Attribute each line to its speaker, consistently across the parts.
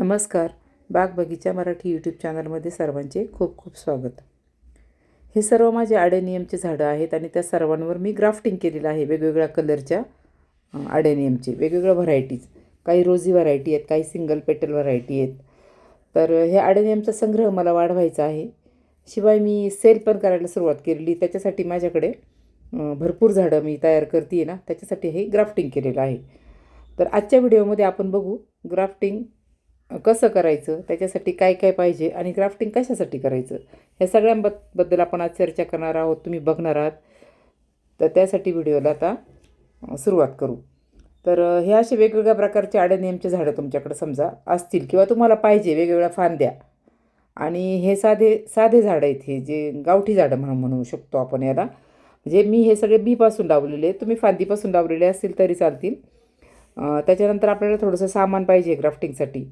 Speaker 1: नमस्कार. बाग बगीचा मराठी यूट्यूब चॅनलमध्ये सर्वांचे खूप खूप स्वागत. हे सर्व माझे आडेनियमचे झाडं आहेत आणि त्या सर्वांवर मी ग्राफ्टिंग केलेलं आहे. वेगवेगळ्या कलरच्या आडेनियमचे वेगवेगळ्या व्हरायटीज काही रोजी व्हरायटी आहेत काही सिंगल पेटल व्हरायटी आहेत. तर हे आडेनियमचा संग्रह मला वाढवायचा आहे. शिवाय मी सेल पण करायला सुरुवात केलेली. त्याच्यासाठी माझ्याकडे भरपूर झाडं मी तयार करते ना त्याच्यासाठी हे ग्राफ्टिंग केलेलं आहे. तर आजच्या व्हिडिओमध्ये आपण बघू ग्राफ्टिंग कसं करायचं त्याच्यासाठी काय काय पाहिजे आणि ग्राफ्टिंग कशासाठी करायचं ह्या सगळ्यांबद्दल आपण आज चर्चा करणार आहोत तुम्ही बघणार आहात. तर त्यासाठी व्हिडिओला आता सुरुवात करू. तर हे असे वेगवेगळ्या प्रकारचे आडनियमचे झाडं तुमच्याकडे समजा असतील किंवा तुम्हाला पाहिजे वेगवेगळ्या फांद्या. आणि हे साधे साधे झाडं आहेत हे जे गावठी झाडं म्हणून म्हणू शकतो आपण याला. म्हणजे मी हे सगळे बीपासून लावलेले तुम्ही फांदीपासून लावलेले असतील तरी चालतील. त्याच्यानंतर आपल्याला थोडंसं सामान पाहिजे ग्राफ्टिंगसाठी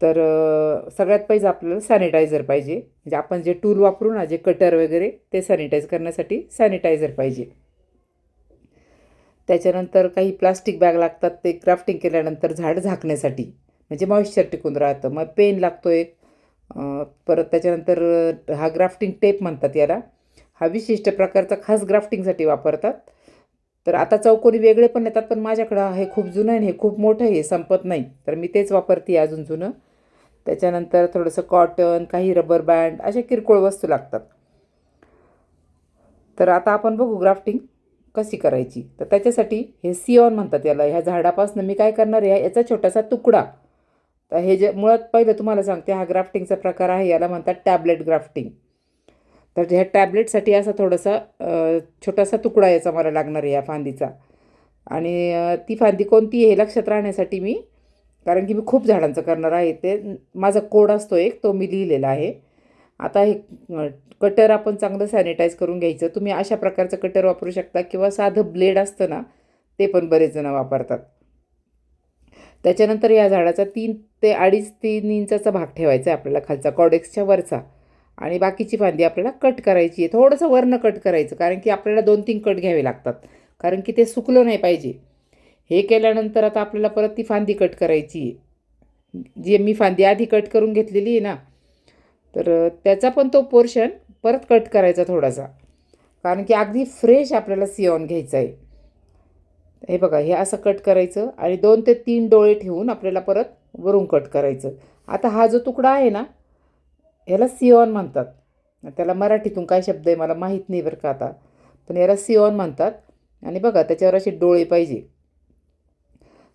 Speaker 1: तर सगळ्यात पहिलं आपल्याला सॅनिटायझर पाहिजे. म्हणजे आपण जे टूल वापरू ना जे कटर वगैरे ते सॅनिटाईज करण्यासाठी सॅनिटायझर पाहिजे. त्याच्यानंतर काही प्लास्टिक बॅग लागतात ते क्राफ्टिंग केल्यानंतर झाड झाकण्यासाठी. म्हणजे मॉइश्चर टिकून राहतं. मग पेन लागतो एक परत त्याच्यानंतर हा ग्राफ्टिंग टेप म्हणतात याला. हा विशिष्ट प्रकारचा खास ग्राफ्टिंगसाठी वापरतात. तर आता चौकोनी वेगळे पण येतात पण माझ्याकडं हे खूप जुनं आहे हे खूप मोठं आहे हे संपत नाही. तर मी तेच वापरते अजून जुनं. त्याच्यानंतर थोडंसं कॉटन काही रबर बँड अशा किरकोळ वस्तू लागतात. तर आता आपण बघू ग्राफ्टिंग कशी करायची. तर त्याच्यासाठी हे सिऑन म्हणतात याला. ह्या झाडापासून मी काय करणार आहे? याचा छोटासा तुकडा. तर हे जे मुळात पहिलं तुम्हाला सांगते हा ग्राफ्टिंगचा प्रकार आहे. याला म्हणतात टॅबलेट ग्राफ्टिंग तर ह्या टॅबलेटसाठी असा थोडासा छोटासा तुकडा याचा मला लागणार आहे या फांदीचा. आणि ती फांदी कोणती आहे हे लक्षात राहण्यासाठी मी कारण की मी खूप झाडांचं करणार आहे. ते माझा कोड असतो एक तो मी लिहिलेला आहे. आता हे कटर आपण चांगलं सॅनिटाईज करून घ्यायचं. तुम्ही अशा प्रकारचं कटर वापरू शकता किंवा साधं ब्लेड असतं ना ते पण बरेच जणं वापरतात. त्याच्यानंतर या झाडाचा तीन ते अडीच तीन इंचाचा भाग ठेवायचा आहे आपल्याला खालचा कॉडेक्सच्या वरचा. आणि बाकीची फांदी आपल्याला कट करायची आहे. थोडंसं वरनं कट करायचं कारण की आपल्याला दोन तीन कट घ्यावे लागतात. कारण की ते सुकलं नाही पाहिजे. हे केल्यानंतर आता आपल्याला परत ती फांदी कट करायची आहे. जी मी फांदी आधी कट करून घेतलेली आहे ना तर त्याचा पण तो पोर्शन परत कट करायचा थोडासा. कारण की अगदी फ्रेश आपल्याला सिऑन घ्यायचं आहे. हे बघा हे असं कट करायचं आणि दोन ते तीन डोळे ठेवून आपल्याला परत वरून कट करायचं. आता हा जो तुकडा आहे ना ह्याला सिऑन म्हणतात. त्याला मराठीतून काय शब्द आहे मला माहीत नाही बरं का आता. पण याला सिऑन म्हणतात. आणि बघा त्याच्यावर असे डोळे पाहिजे.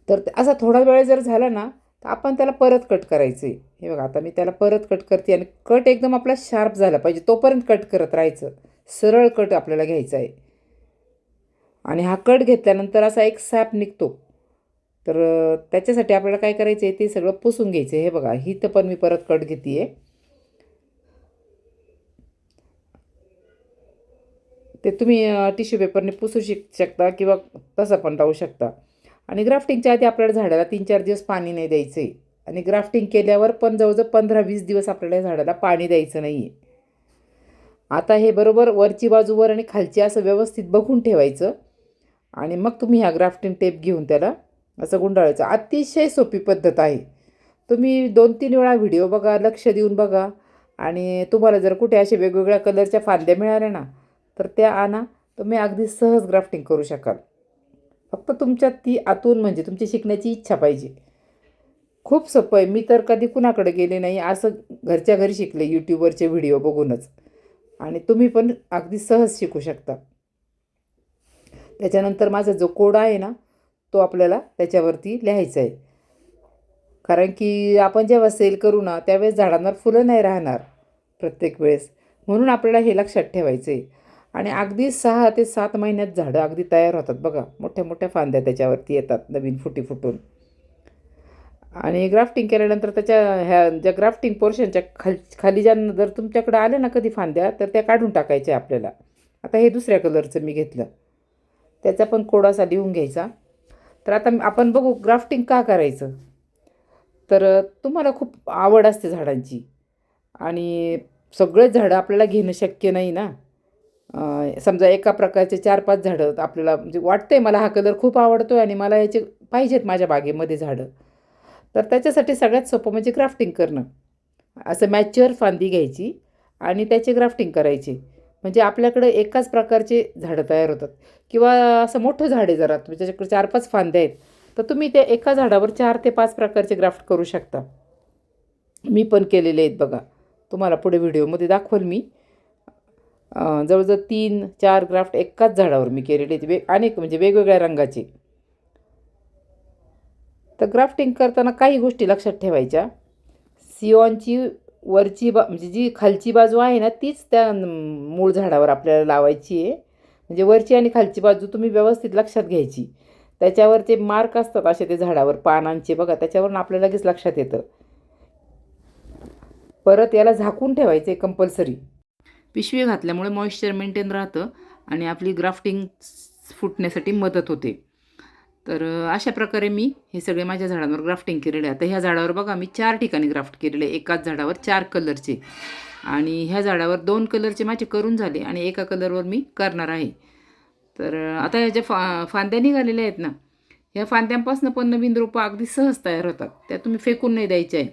Speaker 1: तर असा थोडा वेळ जर झाला ना तर आपण त्याला परत कट करायचं आहे हे बघा आता मी त्याला परत कट करते आणि कट एकदम आपला शार्प झाला पाहिजे. तोपर्यंत कट करत राहायचं. सरळ कट आपल्याला घ्यायचा आहे. आणि हा कट घेतल्यानंतर असा एक सॅप निघतो. तर त्याच्यासाठी आपल्याला काय करायचं आहे ते सगळं पुसून घ्यायचं आहे हे बघा हिथं पण मी परत कट घेते आहे ते तुम्ही टिश्यू पेपरने पुसू शिक शकता किंवा तसं पण राहू शकता. आणि ग्राफ्टिंगच्या आधी आपल्याला झाडाला तीन चार दिवस पाणी नाही द्यायचं. आहे आणि ग्राफ्टिंग केल्यावर पण जवळजवळ पंधरा वीस दिवस आपल्याला झाडाला पाणी द्यायचं नाही आहे आता हे बरोबर वरची बाजूवर आणि खालची असं व्यवस्थित बघून ठेवायचं. आणि मग तुम्ही ह्या ग्राफ्टिंग टेप घेऊन त्याला असं गुंडाळायचं. अतिशय सोपी पद्धत आहे. तुम्ही दोन तीन वेळा व्हिडिओ बघा लक्ष देऊन बघा. आणि तुम्हाला जर कुठे असे वेगवेगळ्या कलरच्या फांद्या मिळाल्या ना तर त्या आणा. तुम्ही अगदी सहज ग्राफ्टिंग करू शकाल. फक्त तुमच्यात ती आतून म्हणजे तुमची शिकण्याची इच्छा पाहिजे. खूप सोपं आहे. मी तर कधी कुणाकडे गेले नाही. असं घरच्या घरी शिकले यूट्यूबवरचे व्हिडिओ बघूनच. आणि तुम्ही पण अगदी सहज शिकू शकता. त्याच्यानंतर माझा जो कोड आहे ना तो आपल्याला त्याच्यावरती लिहायचा आहे. कारण की आपण जेव्हा सेल करू ना त्यावेळेस झाडांवर फुलं नाही राहणार प्रत्येक वेळेस. म्हणून आपल्याला हे लक्षात ठेवायचं आहे आणि अगदी सहा ते सात महिन्यात झाडं अगदी तयार होतात. बघा मोठ्या मोठ्या फांद्या त्याच्यावरती येतात नवीन फुटी फुटून. आणि ग्राफ्टिंग केल्यानंतर त्याच्या ह्या ज्या ग्राफ्टिंग पोर्शनच्या खाल खाली ज्या जर तुमच्याकडं आल्या ना कधी फांद्या तर त्या काढून टाकायच्या आपल्याला. आता हे दुसऱ्या कलरचं मी घेतलं. त्याचा पण कोडासा लिहून घ्यायचा. तर आता आपण बघू ग्राफ्टिंग का करायचं? तर तुम्हाला खूप आवड असते झाडांची. आणि सगळेच झाडं आपल्याला घेणं शक्य नाही ना. समजा एका प्रकारचे चार पाच झाडं आपल्याला म्हणजे वाटतंय मला हा कलर खूप आवडतो आहे आणि मला याचे पाहिजेत माझ्या बागेमध्ये झाडं. तर त्याच्यासाठी सगळ्यात सोपं म्हणजे ग्राफ्टिंग करणं. असं मॅच्युअर फांदी घ्यायची आणि त्याचे ग्राफ्टिंग करायचे. म्हणजे आपल्याकडं एकाच प्रकारचे झाडं तयार होतात. किंवा असं मोठं झाड आहे जरा म्हणजे तुम्ही त्याच्याकडे चार पाच फांद्या आहेत तर तुम्ही त्या एका झाडावर चार ते पाच प्रकारचे ग्राफ्ट करू शकता. मी पण केलेले आहेत बघा. तुम्हाला पुढे व्हिडिओमध्ये दाखवल मी. जवळजवळ तीन चार ग्राफ्ट एकाच झाडावर मी केलेले ते वे अनेक म्हणजे वेगवेगळ्या रंगाचे. तर ग्राफ्टिंग करताना काही गोष्टी लक्षात ठेवायच्या. सिओनची वरची बा म्हणजे जी खालची बाजू आहे ना तीच त्या मूळ झाडावर आपल्याला लावायची आहे. म्हणजे वरची आणि खालची बाजू तुम्ही व्यवस्थित लक्षात घ्यायची. त्याच्यावर ते मार्क असतात असे ते झाडावर पानांचे बघा त्याच्यावरून आपल्याला लगेच लक्षात येतं. परत याला झाकून ठेवायचं आहे कंपल्सरी पिशवी घातल्यामुळे मॉइश्चर मेंटेन राहतं आणि आपली ग्राफ्टिंग फुटण्यासाठी मदत होते. तर अशा प्रकारे मी हे सगळे माझ्या झाडांवर ग्राफ्टिंग केलेले आहे. आता ह्या झाडावर बघा मी चार ठिकाणी ग्राफ्ट केलेले आहे. एकाच झाडावर चार कलरचे आणि ह्या झाडावर दोन कलरचे माझे करून झाले आणि एका कलरवर मी करणार आहे. तर आता ह्या ज्या फा फांद्या निघालेल्या आहेत ना ह्या फांद्यांपासून पण नवीन रोपं अगदी सहज तयार होतात. त्या तुम्ही फेकून नाही द्यायचे आहे.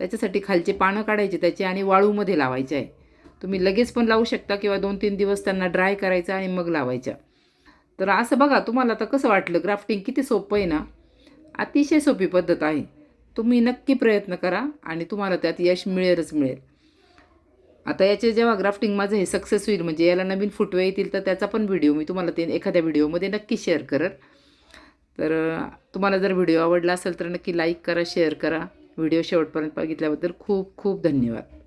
Speaker 1: त्याच्यासाठी खालचे पानं काढायचे त्याचे आणि वाळूमध्ये लावायचे आहे. तुम्ही लगेच पण लावू शकता किंवा दोन तीन दिवस त्यांना ड्राय करायचं आणि मग लावायच्या तर असं बघा तुम्हाला आता कसं वाटलं? ग्राफ्टिंग किती सोपं आहे ना? अतिशय सोपी पद्धत आहे. तुम्ही नक्की प्रयत्न करा आणि तुम्हाला त्यात यश मिळेलच मिळेल. आता याचे जेव्हा ग्राफ्टिंग माझं हे सक्सेस होईल म्हणजे याला नवीन फुटवे येतील तर त्याचा पण व्हिडिओ मी तुम्हाला ते एखाद्या व्हिडिओमध्ये नक्की शेअर करेल. तर तुम्हाला जर व्हिडिओ आवडला असेल तर नक्की लाईक करा शेअर करा. व्हिडिओ शेवटपर्यंत बघितल्याबद्दल खूप खूप धन्यवाद.